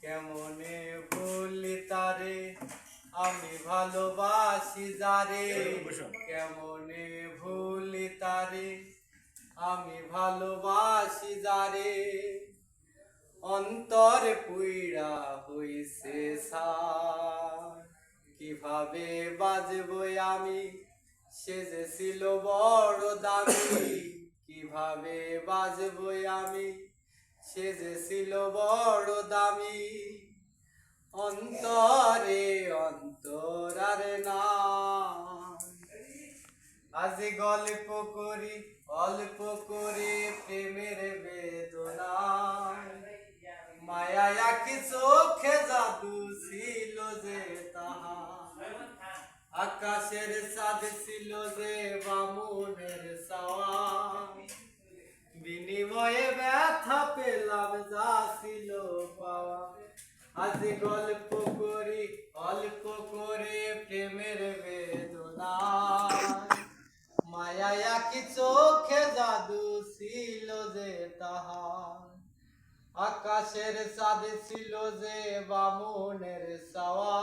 কেমনে ভুলি তারে? আমি ভালোবাসি যারে। কেমনে ভুলি তারে? আমি ভালোবাসি যারে। অন্তর পুইরা হইছে কীভাবে বাজব আমি? সে যে ছিল বড় দামি। কীভাবে বাজব আমি? সে যে ছিল বড় দামি, অন্তরে অন্তরারে না আজ গল্প করি, অল্প করে প্রেমের বেদনা মায়া কি চোখে জাদু ছিল যে তাহা। আকাশের চাঁদ ছিল যে বামুনের পেলাম যা পাওয়া আজ গল্প করি, অল্প করে প্রেমের বেদনা মায়া কি চোখে জাদু ছিল যে তাহার। আকাশের চাঁদ ছিল যে বামুনের সাওয়া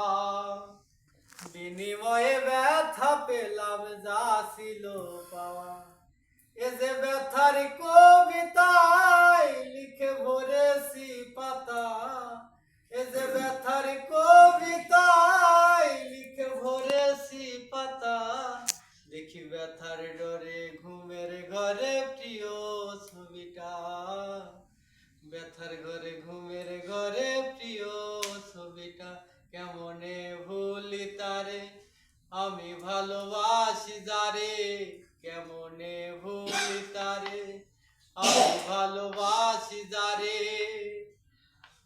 বিনিময়ে ব্যথা পেলাম, যা ছিল পাওয়া এ যে ব্যথার ঘরে প্রিয় ছবিটা। ব্যথার ঘরে, ঘুমের ঘরে প্রিয় ছবিটা। কেমনে ভুলি তারে? আমি ভালোবাসি যারে। কেমনে ভুলি তারে? আমি ভালোবাসি যারে।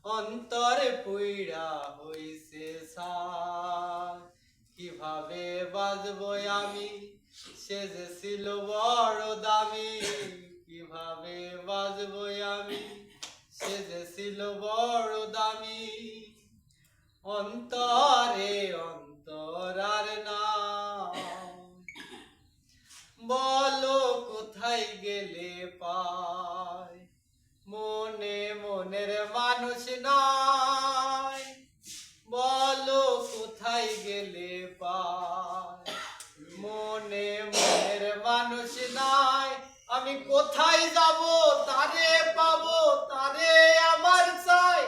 অন্তরে পুইড়া হইছে সার। কীভাবে বাজবো আমি? সে যে ছিল বড় দামি, কীভাবে বাজবো আমি? সে যে ছিল বড় দামি, অন্তরে অন্তরার নাম বলো কোথায় গেলে পায় মনে মনের মানুষ নাই। বলো কোথায় গেলে পায় মানুষ নাই। আমি কোথায় যাব? তারে পাবো? তারে আমার চাই।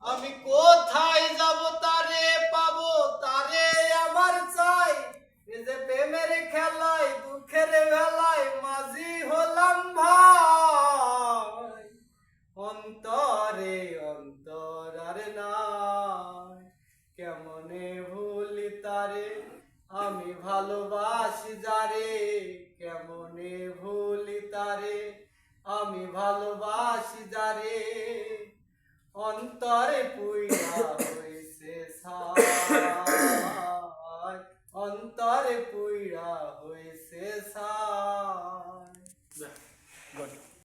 আমি কোথায় যাব? তারে পাবো? তারে আমার চাই। যে প্রেমের খেলায় দুঃখের বেলায় মাঝি হলাম ভাই। অন্তরে অন্তর আর নাই। আমি ভালোবাসি যারে, কেমনে ভুলি তারে? আমি ভালোবাসি যারে, অন্তরে হয়েছে হইছে অন্তরে পুইরা হয়েছে সা